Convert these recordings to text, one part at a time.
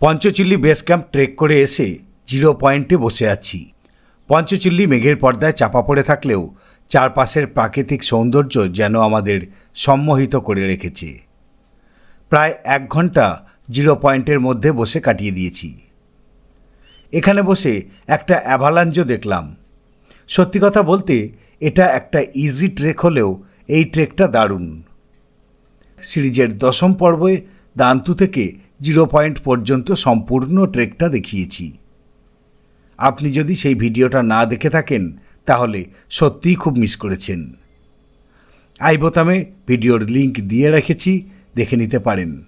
Panchchuli base camp trek করে এসে zero পয়েন্টে বসে আছি। পঞ্চচিল্লি মেঘের পর্দায় চাপা পড়ে থাকলেও চারপাশের প্রাকৃতিক সৌন্দর্য যেন আমাদের সম্মোহিত করে রেখেছে। প্রায় এক ঘণ্টা জিরো পয়েন্টের মধ্যে বসে কাটিয়ে দিয়েছি। এখানে বসে একটা অ্যাভালাঞ্জও দেখলাম। সত্যি কথা বলতে, এটা একটা ইজি ট্রেক হলেও এই ট্রেকটা দারুণ। সিরিজের দশম পর্বে দান্তু থেকে জিরো পয়েন্ট পর্যন্ত সম্পূর্ণ ট্রেকটা দেখিয়েছি। আপনি যদি সেই ভিডিওটা না দেখে থাকেন, তাহলে সত্যিই খুব মিস করেছেন। আই বোতামে ভিডিওর লিঙ্ক দিয়ে রেখেছি, দেখে নিতে পারেন।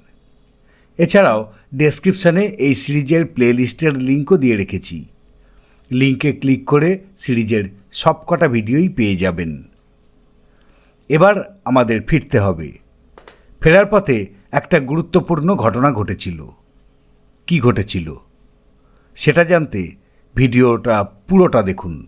এছাড়াও ডেসক্রিপশানে এই সিরিজের প্লেলিস্টের লিঙ্কও দিয়ে রেখেছি। লিঙ্কে ক্লিক করে সিরিজের সবকটা ভিডিওই পেয়ে যাবেন। এবার আমাদের ফিরতে হবে। ফেরার পথে একটা গুরুত্বপূর্ণ ঘটনা ঘটেছিল। কি ঘটেছিল? সেটা জানতে ভিডিওটা পুরোটা দেখুন।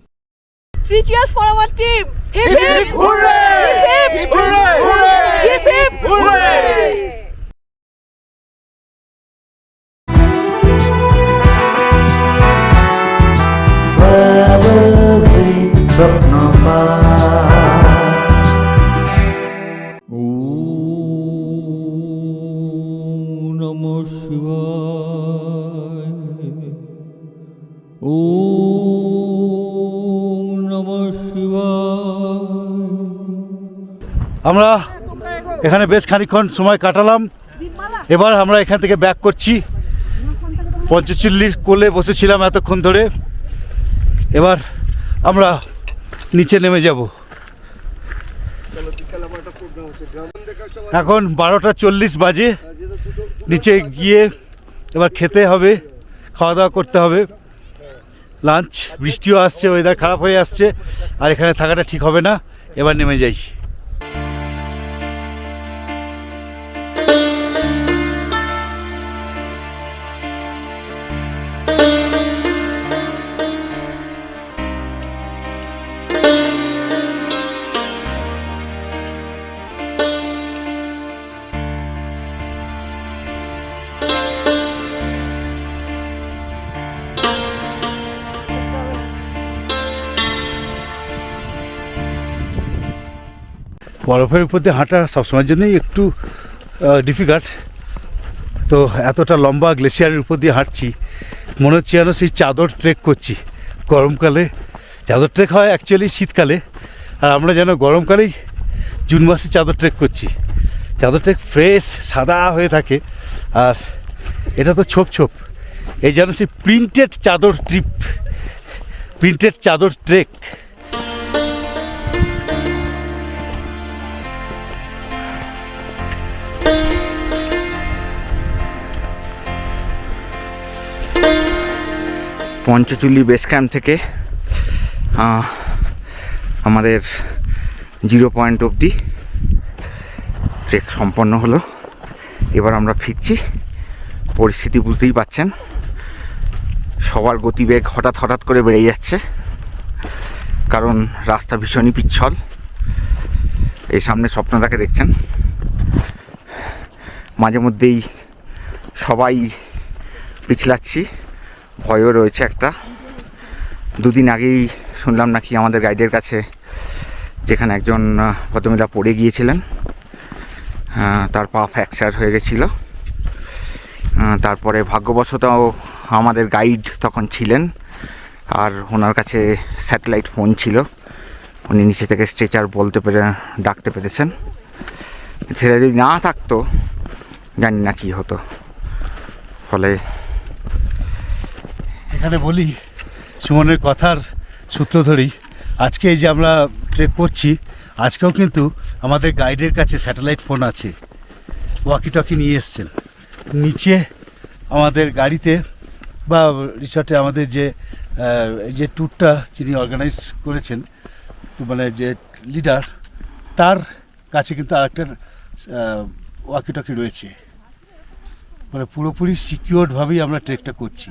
আমরা এখানে বেশ খানিক্ষণ সময় কাটালাম। এবার আমরা এখান থেকে ব্যাক করছি। পঞ্চচল্লির কোলে বসেছিলাম এতক্ষণ ধরে। এবার আমরা নিচে নেমে যাব। এখন বারোটা চল্লিশ বাজে। নিচে গিয়ে এবার খেতে হবে, খাওয়া দাওয়া করতে হবে। লাঞ্চ, বৃষ্টিও আসছে ওয়েদার খারাপ হয়ে আসছে, আর এখানে থাকাটা ঠিক হবে না। এবার নেমে যাই। বরফের উপর দিয়ে হাঁটা সবসময়ের জন্যই একটু ডিফিকাল্ট তো এতটা লম্বা গ্লেশিয়ারের উপর দিয়ে হাঁটছি, মনে হচ্ছে যেন সেই চাদর ট্রেক করছি। গরমকালে চাদর ট্রেক হয় অ্যাকচুয়ালি শীতকালে, আর আমরা যেন গরমকালেই জুন মাসে চাদর ট্রেক করছি। চাদর ট্রেক ফ্রেশ সাদা হয়ে থাকে, আর এটা তো ছোপ ছোপ। এই যেন সেই প্রিন্টেড চাদর ট্রিপ প্রিন্টেড চাদর ট্রেক পঞ্চচুল্লি বেস ক্যাম্প থেকে আমাদের জিরো পয়েন্ট অবধি ট্রেক সম্পন্ন হলো। এবার আমরা ফিরছি। পরিস্থিতি বুঝতেই পাচ্ছেন। সবার গতিবেগ হঠাৎ হঠাৎ করে বেড়ে যাচ্ছে। কারণ রাস্তা ভীষণই পিচ্ছল। এই সামনে স্বপ্নটাকে দেখছেন। মাঝে মধ্যেই সবাই পিছলাচ্ছি। ভয়ও রয়েছে একটা। দুদিন আগেই শুনলাম নাকি আমাদের গাইডের কাছে যেখানে একজন ভদ্রমহিলা পড়ে গিয়েছিলেন তার পা ফ্র্যাকচার হয়ে গেছিল। তারপরে ভাগ্যবশত আমাদের গাইড তখন ছিলেন আর ওনার কাছে স্যাটেলাইট ফোন ছিল। উনি নিচে থেকে স্ট্রেচার বলতে পেরে, ডাকতে পেরেছেন। সেটা যদি না থাকতো, জানি না কী হতো। ফলে এখানে বলি, সুমনের কথার সূত্র ধরেই, আজকে এই যে আমরা ট্রেক করছি, আজকেও কিন্তু আমাদের গাইডের কাছে স্যাটেলাইট ফোন আছে। ওয়াকি টকি নিয়ে এসছেন। নিচে আমাদের গাড়িতে বা রিসর্টে আমাদের যে এই যে ট্যুরটা যিনি অর্গানাইজ করেছেন মানে যে লিডার তার কাছে কিন্তু আরেকটা ওয়াকি টকি রয়েছে। মানে পুরোপুরি সিকিওরভাবেই আমরা ট্রেকটা করছি।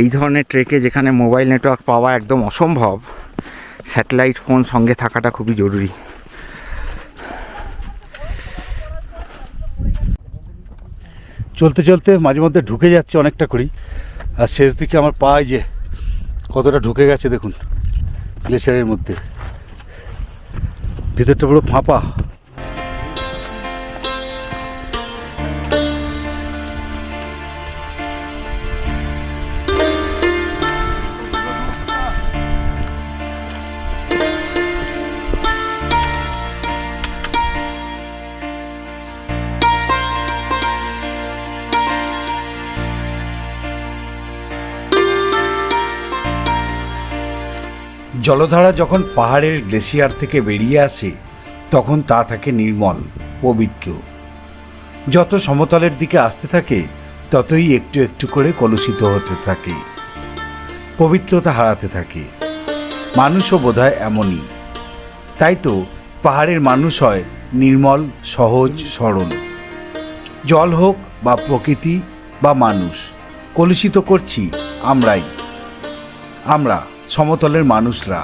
এই ধরনের ট্রেকে যেখানে মোবাইল নেটওয়ার্ক পাওয়া একদম অসম্ভব, স্যাটেলাইট ফোন সঙ্গে থাকাটা খুবই জরুরি। চলতে চলতে মাঝে মধ্যে ঢুকে যাচ্ছে অনেকটা করেই আর শেষ দিকে আমার পা যে কতটা ঢুকে গেছে দেখুন গ্লেশিয়ারের মধ্যে। ভিতরটা পুরো ফাঁপা। জলধারা যখন পাহাড়ের গ্লেসিয়ার থেকে বেরিয়ে আসে, তখন তা থাকে নির্মল, পবিত্র। যত সমতলের দিকে আসতে থাকে, ততই একটু একটু করে কলুষিত হতে থাকে, পবিত্রতা হারাতে থাকে। মানুষও বোধহয় এমনই। তাই তো পাহাড়ের মানুষ হয় নির্মল, সহজ, সরল। জল হোক বা প্রকৃতি বা মানুষ, কলুষিত করছি আমরাই। আমরা সমতলের মানুষরা।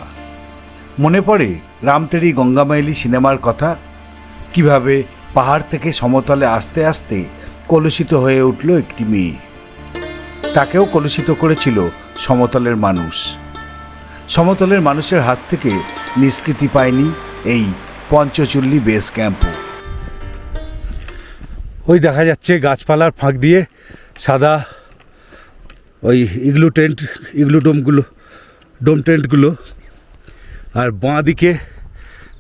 মনে পড়ে রামতেরি গঙ্গামাইলি সিনেমার কথা? কীভাবে পাহাড় থেকে সমতলে আসতে আসতে কলুষিত হয়ে উঠল একটি মেয়ে। তাকেও কলুষিত করেছিল সমতলের মানুষ। সমতলের মানুষের হাত থেকে নিষ্কৃতি পায়নি এই পঞ্চচুল্লি বেস ক্যাম্পও। ওই দেখা যাচ্ছে গাছপালার ফাঁক দিয়ে সাদা ওই ইগলু টেন্ট ইগলু ডোমগুলো ডোম টেন্টগুলো আর বাঁ দিকে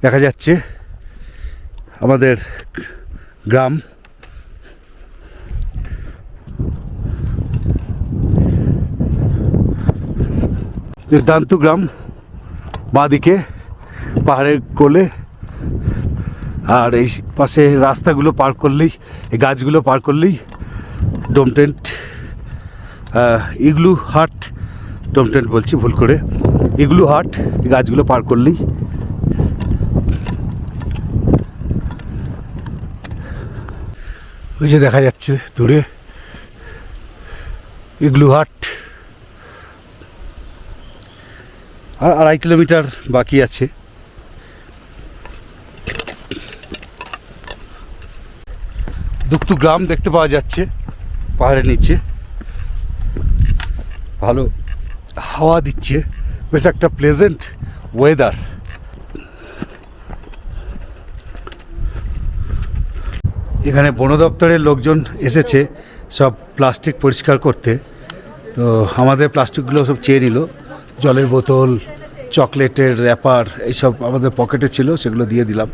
দেখা যাচ্ছে আমাদের গ্রাম। দুর্দান্ত গ্রাম বাঁ দিকে, পাহাড়ের কোলে। আর এই পাশে রাস্তাগুলো পার করলেই, এই গাছগুলো পার করলেই ডোম টেন্ট ইগলু হাট ডোম টেন্ট বলছি, ভুল করে। এগুলো হাট গাছগুলো পার করলেই। ওই যে দেখা যাচ্ছে দূরে। ইগলু হাট। আর আড়াই কিলোমিটার বাকি আছে। দুক্তু গ্রাম দেখতে পাওয়া যাচ্ছে, পাহাড়ের নিচে। ভালো। হাওয়া দিচ্ছে। বেশ একটা প্লেজেন্ট ওয়েদার এখানে বন দপ্তরের লোকজন এসেছে, সব প্লাস্টিক পরিষ্কার করতে। তো আমাদের প্লাস্টিকগুলো সব চেয়ে নিল। জলের বোতল, চকলেটের র্যাপার এইসব আমাদের পকেটে ছিল, সেগুলো দিয়ে দিলাম।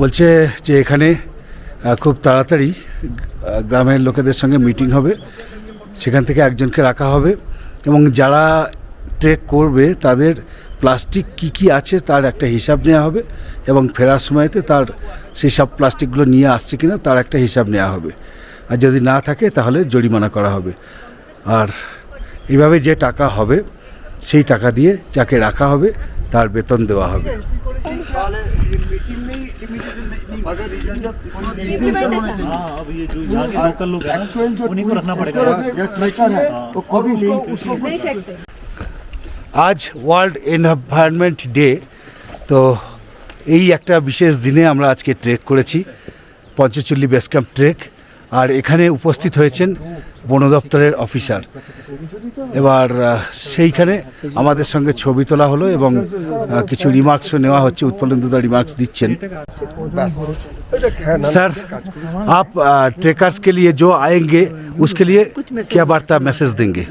বলছে যে এখানে খুব তাড়াতাড়ি গ্রামের লোকেদের সঙ্গে মিটিং হবে। সেখান থেকে একজনকে রাখা হবে। এবং যারা ট্রেক করবে, তাদের প্লাস্টিক কি কি আছে তার একটা হিসাব নেওয়া হবে এবং ফেরার সময়তে তার সেই সব প্লাস্টিকগুলো নিয়ে আসছে কিনা তার একটা হিসাব নেওয়া হবে। আর যদি না থাকে, তাহলে জরিমানা করা হবে। আর এইভাবে যে টাকা হবে, সেই টাকা দিয়ে যাকে রাখা হবে, তার বেতন দেওয়া হবে। আজ ওয়ার্ল্ড এনভায়রনমেন্ট ডে তো এই একটা বিশেষ দিনে আমরা আজকে ট্রেক করেছি, পঞ্চচল্লি বেস ক্যাম্প ট্রেক আর এখানে উপস্থিত হয়েছেন বন দপ্তরের অফিসার এবার আহ, সেইখানে আমাদের সঙ্গে ছবি তোলা হলো এবং আহ, কিছু রিমার্কসও নেওয়া হচ্ছে উৎপলেন্দুদা রিমার্কস दिच्छेन सर आप ट्रेकर्स के लिए जो आएंगे उसके लिए क्या वार्ता मैसेज देंगे?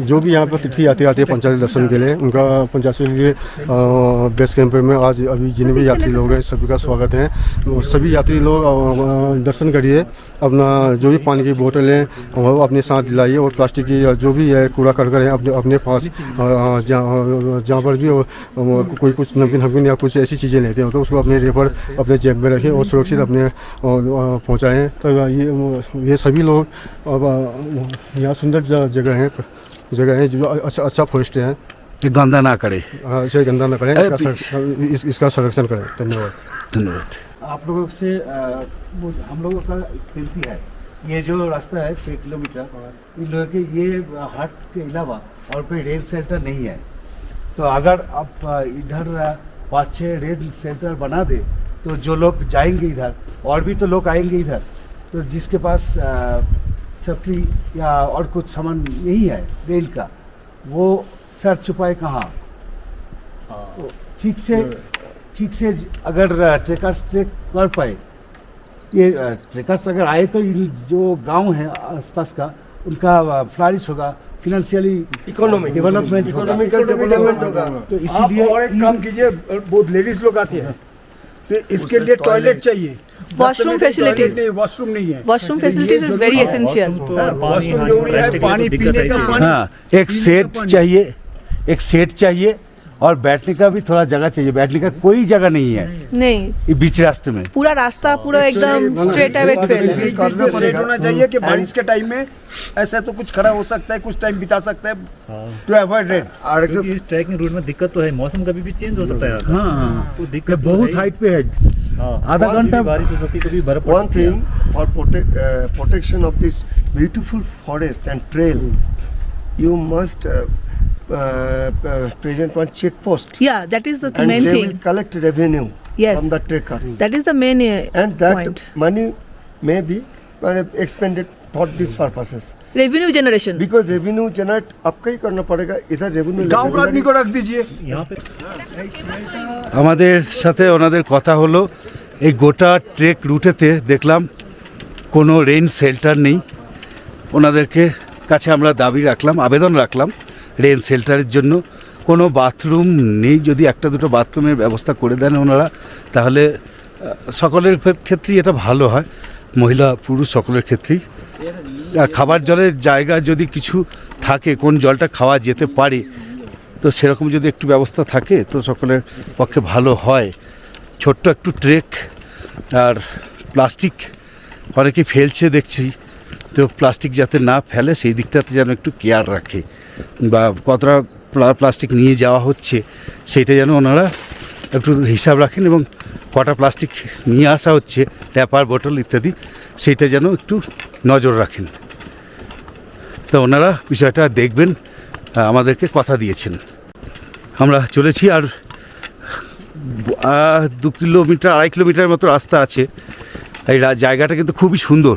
जो भी यहाँ पर तीर्थ यात्री आते हैं पंचायत दर्शन के लिए उनका पंचायत लिए बेस कैंप में आज अभी जितने भी यात्री लोग हैं सभी का स्वागत है। सभी यात्री लोग दर्शन करिए अपना जो भी पानी की बोतल है वो अपने साथ दिलाइए और प्लास्टिक की जो भी है कूड़ा करकर है अपने अपने पास जहाँ पर भी कोई कुछ नमकीन हमकीन या कुछ ऐसी चीज़ें लेते हो तो उसको अपने रेपर अपने जेब में रखें और सुरक्षित अपने पहुँचाएँ। तो ये ये सभी लोग अब अ, यहाँ सुंदर ज- जगह है जगह है जो अच्छा अच्छा फॉरेस्ट है। कि गंदा ना करे। हाँ, इसे गंदा ना करें इसका इस, इसका संरक्षण करें। धन्यवाद। धन्यवाद। आप लोगों से वो हम लोगों का विनती है। ये जो रास्ता है छः किलोमीटर इन लोगों के ये हाट के अलावा और कोई रेल सेंटर नहीं है। तो अगर आप इधर पाँच छः रेल सेंटर बना दे तो जो लोग जाएँगे इधर और भी तो लोग आएँगे इधर तो जिसके पास छतरी या और कुछ सामान नहीं है रेल का। वो सर छुपाए कहाँ? ठीक से ठीक से अगर ट्रेकर्स ट्रेक कर पाए। ये ट्रेकर्स अगर आए तो जो गाँव है आसपास का उनका फ्लारिश होगा financially economic development economical development होगा। तो इसीलिए और एक काम कीजिए बहुत लेडीज़ लोग आती हैं। तो इसके लिए टॉयलेट चाहिए। वॉशरूम फैसिलिटीज़ नहीं वॉशरूम नहीं है। Washroom facilities is very essential washroom ज़रूरी है पानी पीने का पानी हाँ एक सेट चाहिए एक सेट चाहिए और बैठने का भी थोड़ा जगह चाहिए। बैठने का कोई जगह नहीं है। नहीं। बीच रास्ते में। पूरा रास्ता पूरा एकदम स्ट्रेट है। होना चाहिए कि बारिश के टाइम में ऐसा तो कुछ खड़ा हो सकता है कुछ टाइम बिता सकता है टू अवॉइड रेन और इस ट्रैकिंग रूट में दिक्कत तो है मौसम कभी भी चेंज हो सकता है हाँ हाँ। तो दिक्कत तो बहुत हाइट पे है। हाँ, आधा घंटा- बारिश हो सकती है कभी बर्फ़ पड़ one सकती है। thing for protect, uh, protection of this beautiful forest and trail you must uh, uh, uh, present one check post Yeah, that is the and main they will thing. collect revenue Yes. from the trekkers That is the main uh, and that point. money may be uh, expended for these purposes Revenue generation. because revenue generate आपका ही करना पड़ेगा इधर revenue गांव का आदमी को रख दीजिए यहाँ पे আমাদের সাথে ওনাদের কথা হলো এই গোটা ট্রেক রুটেতে দেখলাম কোনো রেন শেল্টার নেই ওনাদেরকে কাছে আমরা দাবি রাখলাম আবেদন রাখলাম রেন শেল্টারের জন্য। কোনো বাথরুম নেই, যদি একটা দুটো বাথরুমের ব্যবস্থা করে দেন ওনারা, তাহলে সকলের ক্ষেত্রেই এটা ভালো হয়। মহিলা, পুরুষ সকলের ক্ষেত্রেই। আর খাবার জলের জায়গা যদি কিছু থাকে, কোন জলটা খাওয়া যেতে পারে, তো সেরকম যদি একটু ব্যবস্থা থাকে, তো সকলের পক্ষে ভালো হয়। ছোট্ট একটু ট্রেক আর প্লাস্টিক অনেকে ফেলছে দেখছি। তো প্লাস্টিক যাতে না ফেলে, সেই দিকটাতে যেন একটু কেয়ার রাখে। বা কতটা প্লাস্টিক নিয়ে যাওয়া হচ্ছে, সেইটা যেন ওনারা একটু হিসাব রাখেন এবং কটা প্লাস্টিক নিয়ে আসা হচ্ছে, ট্যাপার, বোতল ইত্যাদি, সেইটা যেন একটু নজর রাখেন। তো ওনারা বিষয়টা দেখবেন আমাদেরকে কথা দিয়েছেন। আমরা চলেছি আর দু কিলোমিটার, আড়াই কিলোমিটার মতো রাস্তা আছে। এই জায়গাটা কিন্তু খুবই সুন্দর।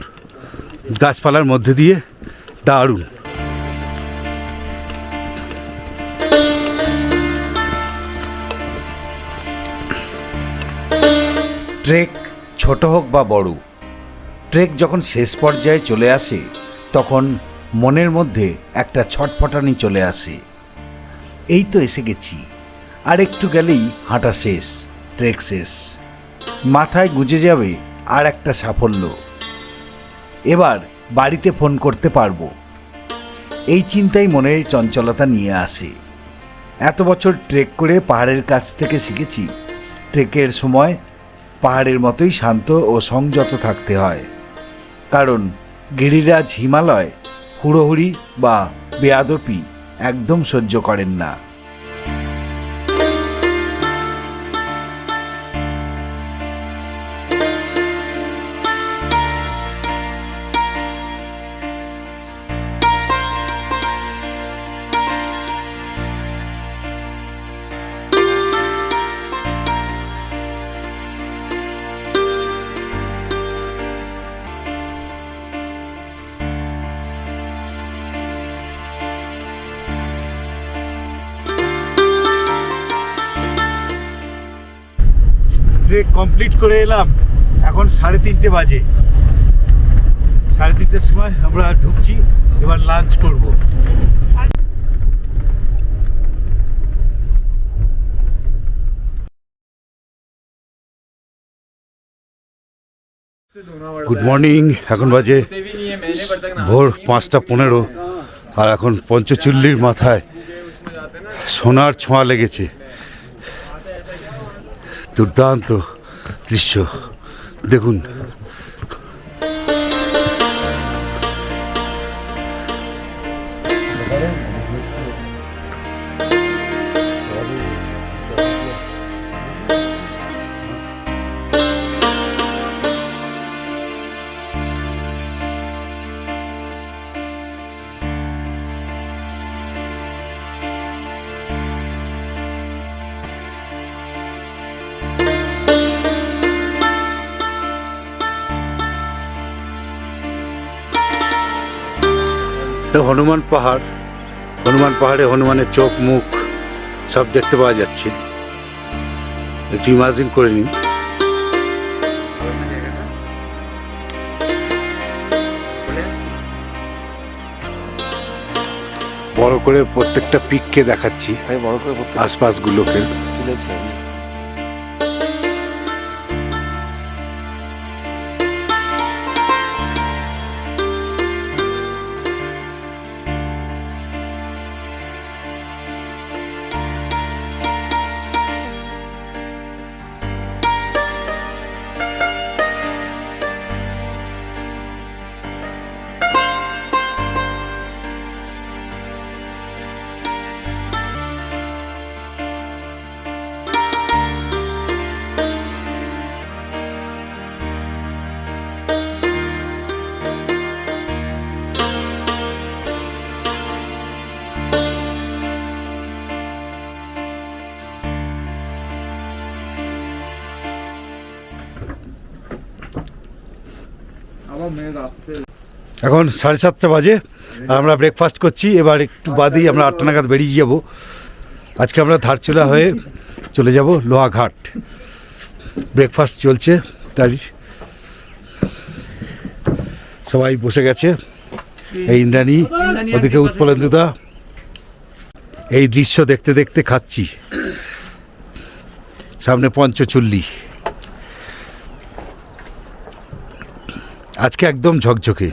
গাছপালার মধ্যে দিয়ে দারুণ। ট্রেক ছোট হোক বা বড়, ট্রেক যখন শেষ পর্যায়ে চলে আসে, তখন মনের মধ্যে একটা ছটফটানি চলে আসে। এই তো এসে গেছি। আর একটু গেলেই হাঁটা শেষ, ট্রেক শেষ। মাথায় গুজে যাবে আর একটা সাফল্য। এবার বাড়িতে ফোন করতে পারব। এই চিন্তাই মনে চঞ্চলতা নিয়ে আসে। এত বছর ট্রেক করে পাহাড়ের কাছ থেকে শিখেছি, ট্রেকের সময় পাহাড়ের মতোই শান্ত ও সংযত থাকতে হয়। কারণ গিরিরাজ হিমালয় হুড়োহুড়ি বা বেয়াদপি একদম সহ্য করেন না। ট্রেক কমপ্লিট করে এলাম। এখন সাড়ে তিনটে বাজে। সাড়ে তিনটের সময় আমরা ঢুকছি, এবার লাঞ্চ করব। গুড মর্নিং এখন বাজে ভোর পাঁচটা পনেরো, আর এখন পঞ্চচল্লির মাথায় সোনার ছোঁয়া লেগেছে। দুর্দান্ত দৃশ্য। দেখুন এটা হনুমান পাহাড়। হনুমান পাহাড়ে হনুমানের চোখ মুখ সব দেখতে পাওয়া যাচ্ছে। একটু ইমাজিন করে নিন। বড় করে প্রত্যেকটা পিককে দেখাচ্ছি। বড় করে আশপাশগুলোকে। এখন সাড়ে সাতটা বাজে, আর আমরা ব্রেকফাস্ট করছি, এবার একটু বাদেই আমরা আটটা নাগাদ বেরিয়ে যাব। আজকে আমরা ধারচুলা হয়ে চলে যাব লোহাঘাট। ব্রেকফাস্ট চলছে, তাই সবাই বসে গেছে। এই ইন্দ্রাণী, ওদিকে উৎপলেন্দুদা এই দৃশ্য দেখতে দেখতে খাচ্ছি। সামনে পঞ্চচল্লি। আজকে একদম ঝকঝকে।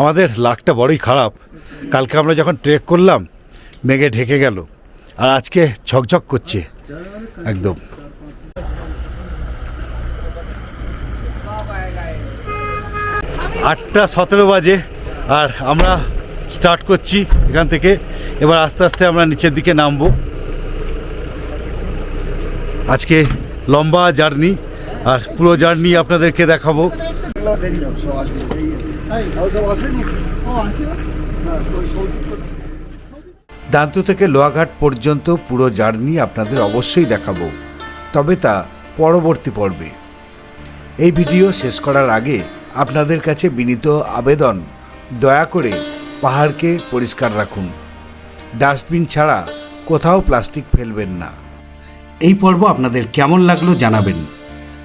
আমাদের লাকটা বড়ই খারাপ। কালকে আমরা যখন ট্রেক করলাম, মেঘে ঢেকে গেল। আর আজকে ঝকঝক করছে। একদম। আটটা সতেরো বাজে, আর আমরা স্টার্ট করছি এখান থেকে। এবার আস্তে আস্তে আমরা নিচের দিকে নামবো। আজকে লম্বা জার্নি আর পুরো জার্নি আপনাদেরকে দেখাবো। দান্তু থেকে লোহাঘাট পর্যন্ত পুরো জার্নি আপনাদের অবশ্যই দেখাবো তবে তা পরবর্তী পর্বে। এই ভিডিও শেষ করার আগে আপনাদের কাছে বিনীত আবেদন দয়া করে পাহাড়কে পরিষ্কার রাখুন। ডাস্টবিন ছাড়া কোথাও প্লাস্টিক ফেলবেন না। এই পর্ব আপনাদের কেমন লাগল জানাবেন।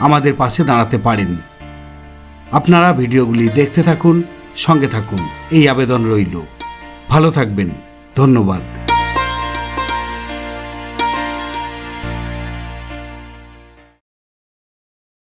আমাদের পাশে দাঁড়াতে পারেন আপনারা ভিডিওগুলি দেখতে থাকুন, সঙ্গে থাকুন। এই আবেদন রইল। ভালো থাকবেন। ধন্যবাদ।